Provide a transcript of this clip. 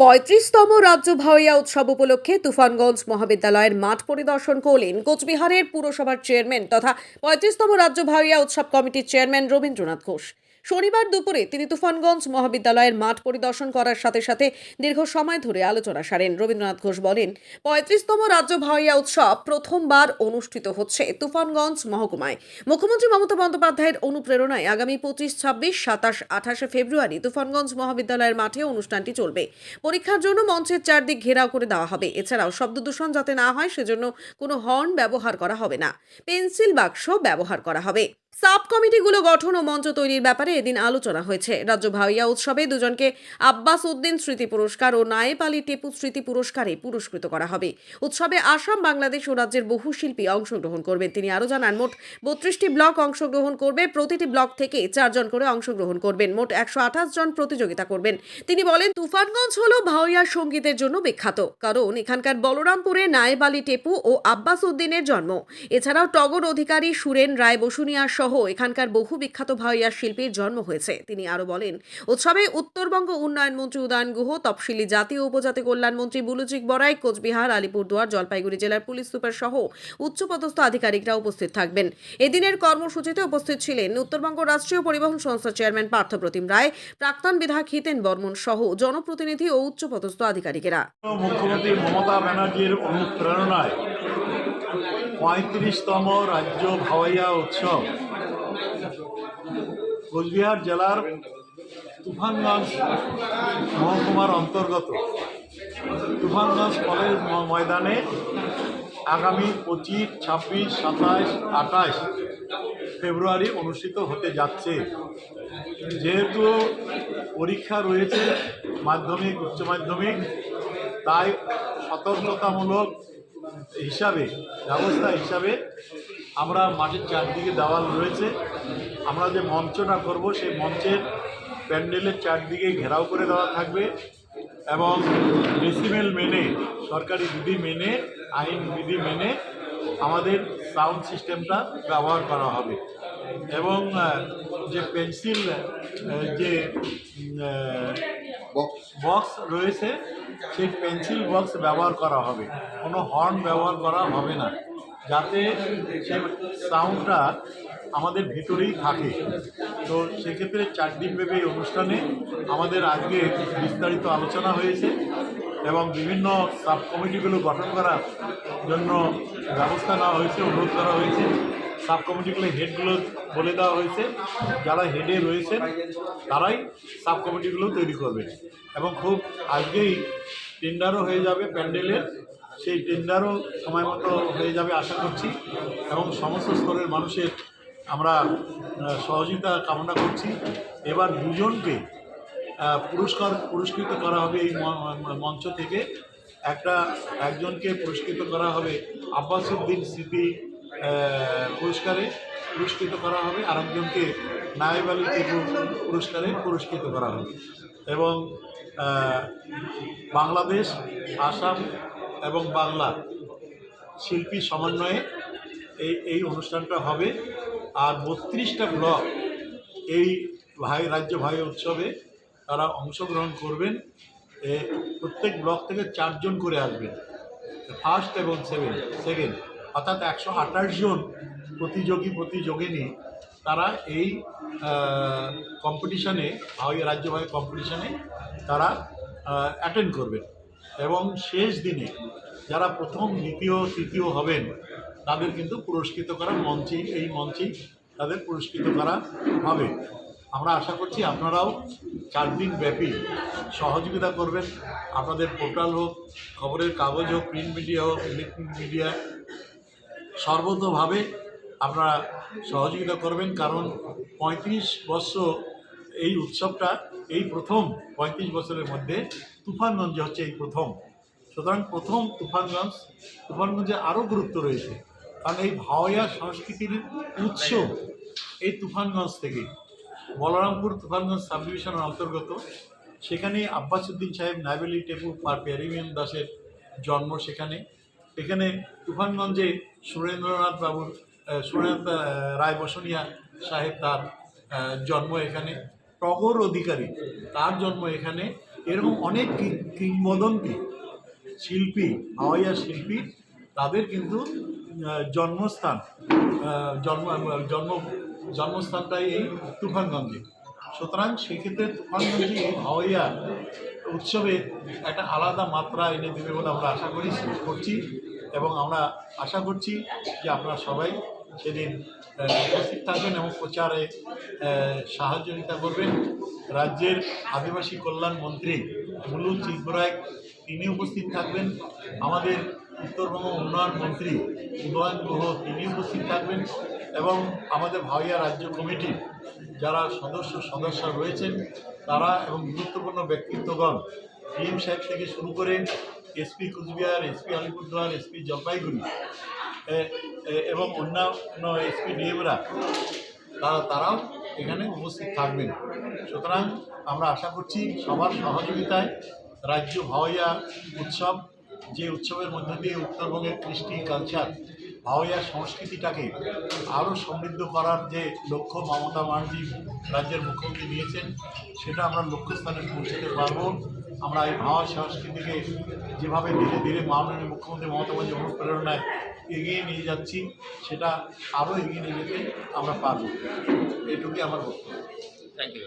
পঁয়ত্রিশতম রাজ্য ভাওয়াইয়া উৎসব উপলক্ষে তুফানগঞ্জ মহাবিদ্যালয়ের মাঠ পরিদর্শন করলেন কোচবিহারের পুরসভার চেয়ারম্যান তথা পঁয়ত্রিশতম রাজ্য ভাওয়াইয়া উৎসব কমিটির চেয়ারম্যান রবীন্দ্রনাথ ঘোষ। শনিবার দুপুরে তিনি তুফানগঞ্জ মহাবিদ্যালয়ের মাঠ পরিদর্শন করার সাথে সাথে দীর্ঘ সময় ধরে আলোচনা সারেন। রবীন্দ্রনাথ ঘোষ বলেন, পঁয়ত্রিশতম রাজ্য ভাওয়াইয়া উৎসব প্রথমবার অনুষ্ঠিত হচ্ছে তুফানগঞ্জ মহকুমায়। মুখ্যমন্ত্রী মমতা বন্দ্যোপাধ্যায়ের অনুপ্রেরণায় আগামী পঁচিশ, ছাব্বিশ, সাতাশ, আঠাশে ফেব্রুয়ারি তুফানগঞ্জ মহাবিদ্যালয়ের মাঠে অনুষ্ঠানটি চলবে। পরীক্ষার জন্য মঞ্চের চারদিক ঘেরাও করে দেওয়া হবে। এছাড়াও শব্দ দূষণ যাতে না হয়, সেজন্য কোনো হর্ন ব্যবহার করা হবে না। পেন্সিল বাক্স ব্যবহার করা হবে। সাব কমিটিগুলো গঠন ও মঞ্চ তৈরির ব্যাপারে এদিন আলোচনা হয়েছে। রাজ্য ভাইয়া উৎসবে দুজনকে আব্বাস উদ্দিন স্মৃতি পুরস্কার ও নায়েব আলী টেপু স্মৃতি পুরস্কারে পুরস্কৃত করা হবে। উৎসবে আসাম, বাংলাদেশ ও রাজ্যের বহু শিল্পী অংশগ্রহণ করবেন। তিনি আরও জানান, মোট বত্রিশটি ব্লক অংশগ্রহণ করবে, প্রতিটি ব্লক থেকে চারজন করে অংশগ্রহণ করবেন। মোট একশো আঠাশ জন প্রতিযোগিতা করবেন। তিনি বলেন, তুফানগঞ্জ হল ভাওয়াইয়া সঙ্গীতের জন্য বিখ্যাত, কারণ এখানকার বলরামপুরে নায়েব আলী টেপু ও আব্বাস উদ্দিনের জন্ম। এছাড়াও টগর অধিকারী সুরেন রায় বসুনিয়া সহ এখানকার বহু বিখ্যাত ভাওয়াইয়া শিল্পীর জন্ম হয়েছে। তিনি আরও বলেন, উৎসবে উত্তরবঙ্গ উন্নয়ন মন্ত্রী উদয়ন গুহ, তফসিলি জাতি ও উপজাতি কল্যাণ মন্ত্রী বুলুচিক বড়াই, কোচবিহার, আলিপুরদুয়ার, জলপাইগুড়ি জেলার পুলিশ সুপার সহ উচ্চপদস্থ আধিকারিকরা উপস্থিত থাকবেন। এদিনের কর্মসূচিতে উপস্থিত ছিলেন উত্তরবঙ্গ রাষ্ট্রীয় পরিবহন সংস্থার চেয়ারম্যান পার্থপ্রতিম রায়, প্রাক্তন বিধায়ক হিতেন বর্মন সহ জনপ্রতিনিধি ও উচ্চপদস্থ আধিকারিকেরা। মুখ্যমন্ত্রী মমতা ব্যানার্জির অনুপ্রেরণায় পঁয়ত্রিশতম রাজ্য ভাওয়াইয়া উৎসব। কোচবিহার জেলার তুফানগঞ্জ মহকুমার অন্তর্গত। তুফানগঞ্জ কলেজ ময়দানে আগামী পঁচিশ, ছাব্বিশ সাতাশ আঠাশ ফেব্রুয়ারি অনুষ্ঠিত হতে যাচ্ছে। যেহেতু পরীক্ষা রয়েছে মাধ্যমিক, উচ্চ মাধ্যমিক, তাই সতর্কতামূলক হিসাবে, ব্যবস্থা হিসাবে আমরা মাঠের চারদিকে দেওয়াল রয়েছে। আমরা যে মঞ্চটা করব, সেই মঞ্চের প্যান্ডেলের চারদিকে ঘেরাও করে দেওয়া থাকবে এবং ডেসিমেল মেনে, সরকারি বিধি মেনে, আইন বিধি মেনে আমাদের সাউন্ড সিস্টেমটা ব্যবহার করা হবে। এবং যে পেন্সিল যে বক্স রয়েছে, সেই পেন্সিল বক্স ব্যবহার করা হবে। কোনো হর্ন ব্যবহার করা হবে না, যাতে সেই সাউন্ডটা আমাদের ভিতরেই থাকে। তো সেক্ষেত্রে চার দিনব্যাপী এই অনুষ্ঠানে আমাদের আজকে বিস্তারিত আলোচনা হয়েছে এবং বিভিন্ন সাব কমিটিগুলো গঠন করার জন্য ব্যবস্থা নেওয়া হয়েছে, অনুরোধ করা হয়েছে। সাব কমিটিগুলো হেডগুলো বলে দেওয়া হয়েছে। যারা হেডে রয়েছেন, তারাই সাব কমিটিগুলো তৈরি করবে। এবং খুব আজকেই টেন্ডারও হয়ে যাবে প্যান্ডেলের। সেই টেন্ডারও সময় মতো হয়ে যাবে আশা করছি। এবং সমস্ত স্তরের মানুষের আমরা সহযোগিতা কামনা করছি। এবার দুজনকে পুরস্কার পুরস্কৃত করা হবে এই মঞ্চ থেকে। একটা, একজনকে পুরস্কৃত করা হবে আব্বাসুদ্দিন স্মৃতি পুরস্কারে পুরস্কৃত করা হবে। আরেকজনকে নায়েব আলী পুরস্কারে পুরস্কৃত করা হবে। এবং বাংলাদেশ, আসাম এবং বাংলা শিল্পী সমন্বয়ে এই এই অনুষ্ঠানটা হবে। আর বত্রিশটা ব্লক এই ভাই, রাজ্য ভাই উৎসবে তারা অংশগ্রহণ করবেন। প্রত্যেক ব্লক থেকে চারজন করে আসবেন। ফার্স্ট এবং সেভেন সেকেন্ড। অর্থাৎ একশো আঠাশ জন প্রতিযোগী প্রতিযোগিনী, তারা এই কম্পিটিশানে ভাই রাজ্য ভাই কম্পিটিশানে তারা অ্যাটেন্ড করবেন। এবং শেষ দিনে যারা প্রথম, দ্বিতীয়, তৃতীয় হবেন, তাদের কিন্তু পুরস্কৃত করা মঞ্চেই, এই মঞ্চেই তাদের পুরস্কৃত করা হবে। আমরা আশা করছি আপনারাও চার দিন ব্যাপী সহযোগিতা করবেন। আপনাদের পোর্টাল হোক, খবরের কাগজ হোক, প্রিন্ট মিডিয়া হোক, ইলেকট্রনিক মিডিয়া সর্বতভাবে আপনারা সহযোগিতা করবেন, কারণ পঁয়ত্রিশ বছর এই উৎসবটা, এই প্রথম পঁয়ত্রিশ বছরের মধ্যে তুফানগঞ্জে হচ্ছে এই প্রথম। সুতরাং প্রথম তুফানগঞ্জ, তুফানগঞ্জে আরও গুরুত্ব রয়েছে, কারণ এই ভাওয়াইয়া সংস্কৃতির উৎস এই তুফানগঞ্জ থেকে। বলরামপুর তুফানগঞ্জ সাব ডিভিশনের অন্তর্গত, সেখানে আব্বাসুদ্দিন সাহেব নাইবেলি টেপু আর প্যারিমিয়ান দাসের জন্ম সেখানে। এখানে তুফানগঞ্জে সুরেন্দ্রনাথ বাবুর সুরেন্দ্র রায় বসনিয়া সাহেব তার জন্ম এখানে টগর অধিকারী, তার জন্ম এখানে। এরকম অনেক কিংবদন্তি শিল্পী, হাওয়াইয়া শিল্পী, তাদের কিন্তু জন্মস্থান জন্ম জন্ম, জন্মস্থানটাই এই তুফানগঞ্জে। সুতরাং সেক্ষেত্রে তুফানগঞ্জে এই উৎসবে একটা আলাদা মাত্রা এনে দেবে বলে আমরা আশা করি করছি। এবং আমরা আশা করছি যে আপনারা সবাই সেদিন উপস্থিত থাকবেন এবং প্রচারে সাহায্যিতা করবেন। রাজ্যের আদিবাসী কল্যাণ মন্ত্রী মুলু চিকবরায় তিনি উপস্থিত থাকবেন। আমাদের উত্তরবঙ্গ উন্নয়ন মন্ত্রী উদয়ন গুহ তিনি উপস্থিত থাকবেন এবং আমাদের ভাইয়া রাজ্য কমিটির যারা সদস্য সদস্য রয়েছেন, তারা এবং গুরুত্বপূর্ণ ব্যক্তিত্বগণ, ডিএম সাহেব থেকে শুরু করে SP Cooch Behar, SP Alipurduar, SP Jalpaiguri এবং অন্যান্য এসপি ডিএমরা, তারা, তারাও এখানে উপস্থিত থাকবেন। সুতরাং আমরা আশা করছি সবার সহযোগিতায় রাজ্য ভাওয়াইয়া উৎসব যে উৎসবের মধ্য দিয়ে উত্তরবঙ্গের কৃষ্টি কালচার ভাওয়াইয়া সংস্কৃতিটাকে আরও সমৃদ্ধ করার যে লক্ষ্য মমতা ব্যানার্জি রাজ্যের মুখ্যমন্ত্রী নিয়েছেন, সেটা আমরা লক্ষ্যস্থানে পৌঁছতে পারব। আমরা এই ভাওয়া সংস্কৃতিকে যেভাবে ধীরে ধীরে মাননীয় মুখ্যমন্ত্রী মমতা ব্যানার্জি অনুপ্রেরণায় এগিয়ে নিয়ে যাচ্ছি, সেটা আরও এগিয়ে নিয়ে যেতে আমরা পারব। এটুকুই আমার বক্তব্য। Thank you